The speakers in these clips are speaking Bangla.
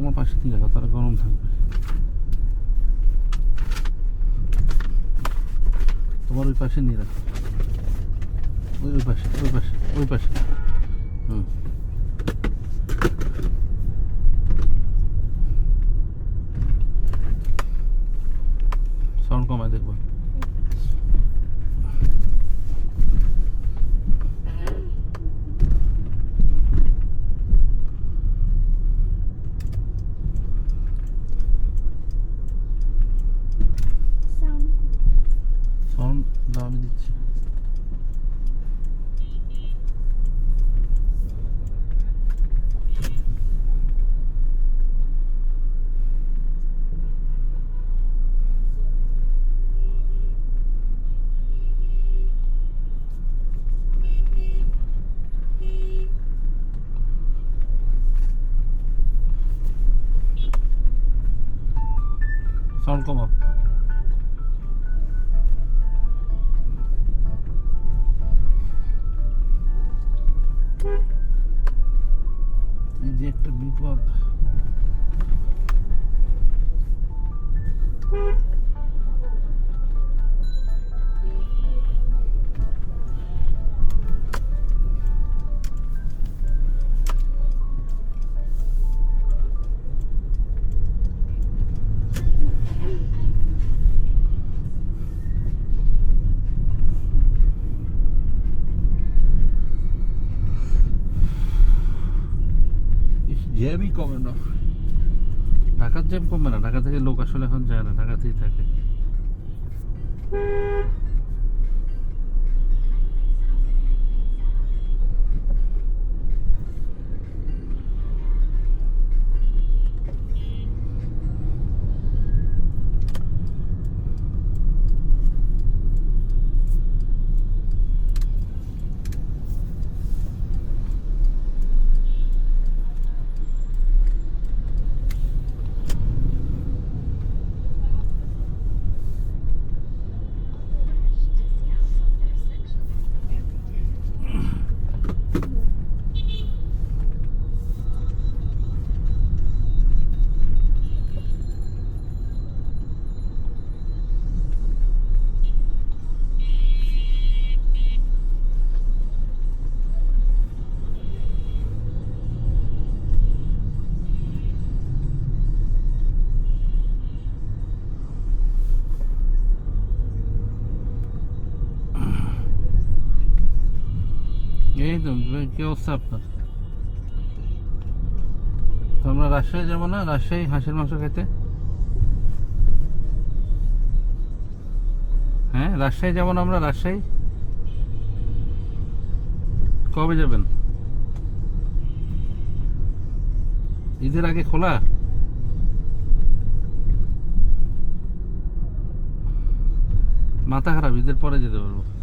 তোমার পাশে দিয়ে রাখো তারা গরম থাকবে। তোমার ওই পাশে নিয়ে রাখো। ওই ওই পাশে ওই পাশে ওই পাশে। হুম। সাউন্ড কমাও এই যে জ্যামই কমে না। ঢাকার জ্যাম কমে না, ঢাকা থেকে লোক আসলে এখন যায় না, ঢাকাতেই থাকে। তো কি আপনার? আমরা রাজশাহী যাব না? রাজশাহী হাঁসের মাংস খেতে? হ্যাঁ রাজশাহী যাব না আমরা, রাজশাহী? কবে যাবেন? ঈদের আগে খোলা? মাথা খারাপ, ঈদের পরে যেতে পারব।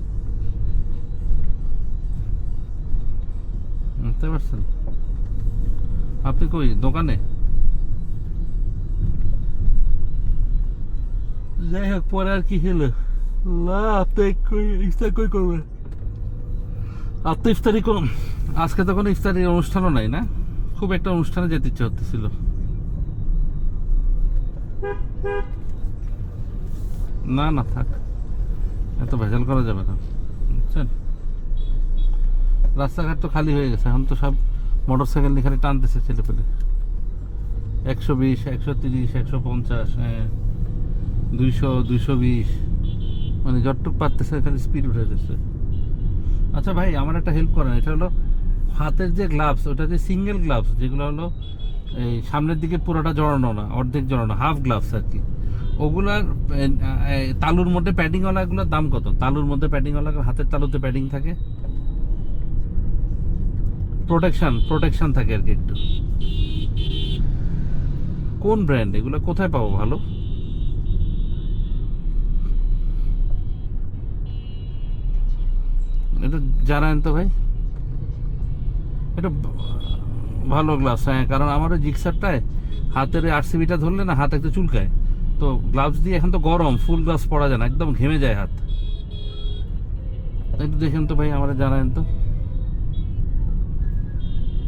বুঝতে পারছেন? আপনি কই দোকানে? যাই হোক পরে আর কি হলো? না আপনি কই ইফতার কই করবেন? আর তো ইফতারি কোন আজকে তো কোনো ইফতারির অনুষ্ঠানও নাই না? খুব একটা অনুষ্ঠানে যেতে ইচ্ছে হতেছিল না না থাক। এত ভেজাল করা যাবে না। বুঝছেন? রাস্তাঘাট তো খালি হয়ে গেছে, এখন তো সব মোটর সাইকেল নিয়ে খালি টানতেছে ছেলে পেলে একশো বিশ, একশো তিরিশ, একশো পঞ্চাশ দুইশো দুইশো বিশ। মানে যতটুক পারতেছে খালি স্পিড উঠে যাচ্ছে। আচ্ছা ভাই, আমার একটা হেল্প করেন, এটা হলো হাতের যে গ্লাভস ওটা যে সিঙ্গেল গ্লাভস যেগুলো হলো এই সামনের দিকে পুরোটা জড়ানো না, অর্ধেক জড়ানো হাফ গ্লাভস আর কি। ওগুলার তালুর মধ্যে প্যাডিংওয়ালাগুলোর দাম কত? তালুর মধ্যে প্যাডিংওয়ালা হাতের তালুতে প্যাডিং থাকে? প্রোটেকশন প্রোটেকশন থাকে আর কি একটু। কোন ব্র্যান্ড এগুলো কোথায় পাবো ভালো? এটা জানান তো ভাই? এটা ভালো গ্লাভস হ্যাঁ কারণ আমার ওই জিক্সারটায় হাতের আরসিবিটা ধরলে না হাত একটু চুলকায়। তো গ্লাভস দিয়ে এখন তো গরম ফুল গ্লাভস পরা যায় না, একদম ঘেমে যায় হাত। একটু দেখেন তো ভাই, আমার জানান তো।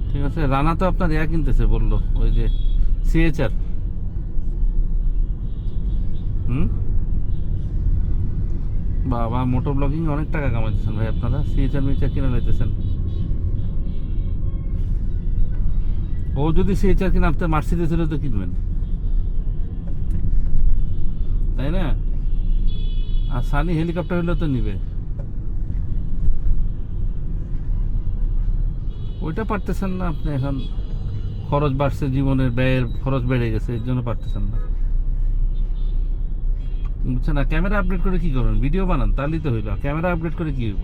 ঠিক আছে? রানা তো আপনার ইয়া কিনতেছে বলল, ওই যে সিএচআর হুম? বাবা মোটর ব্লগিং অনেক টাকা কামাইতেছেন ভাই আপনারা। সিএচআর মিচার কিনে লাইতেছেন। ও যদি সিএচআর কিনে আপনার মার্সিডিজ হলে তো কিনবেন। তাই না? আর সানি হেলিকপ্টার হলে তো নিবে। ওইটা পারতেছেন না আপনি এখন। খরচ বাড়ছে, জীবনের ব্যয়ের খরচ বেড়ে গেছে, এর জন্য পারতেছেন না। বুঝছেন? না ক্যামেরা আপডেট করে কি করবেন? ভিডিও বানান, তাহলেই তো হইল ক্যামেরা আপডেট করে কি হইব?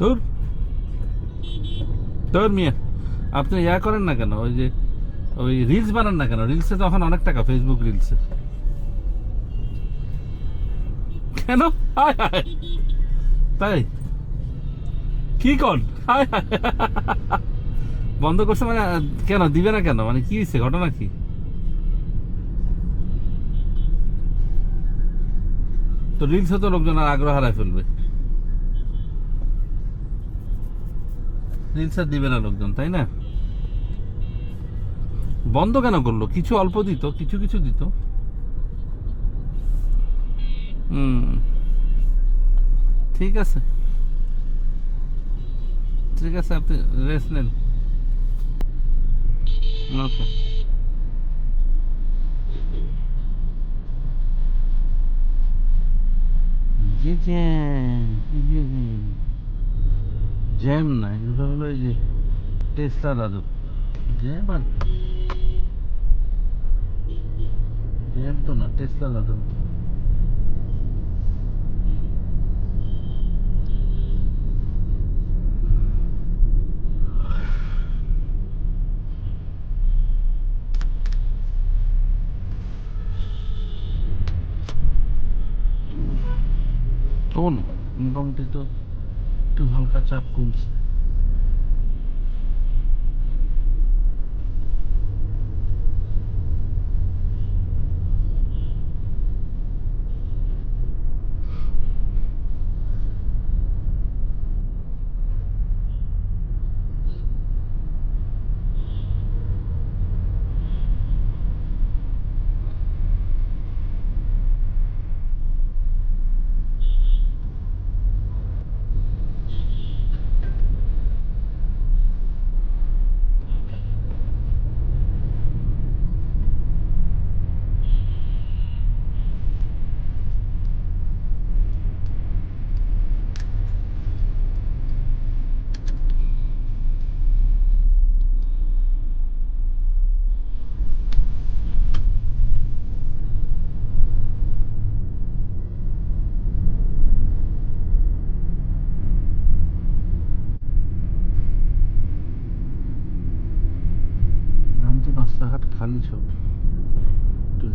তোর তোর মিয়া, আপনি ইয়া করেন না কেন? ওই যে ওই রিলস বানান না কেন? রিলসে তখন অনেক টাকা ফেসবুক রিলসে কেন? তাই? কি কন। বন্ধ করছে মানে কেন? দিবে না কেন? মানে কি হয়েছে ঘটনা কি? তো রিলসে তো লোকজন আর আগ্রহ হারায় ফেলবে। রিলস আর দিবে না লোকজন, তাই না? বন্ধ কেন করল? কিছু অল্প দিত, কিছু কিছু দিত। ঠিক আছে। ঠিক আছে, আপনি রেস্ট নেন। ওকে জ্যাম না, এগুলো হলো এই যে টেস্টা দাদু। জ্যাম আর জ্যাম তো না টেস্লা দাদু কোন মোটামুটি তো একটু হালকা চাপ কমছে আমি তো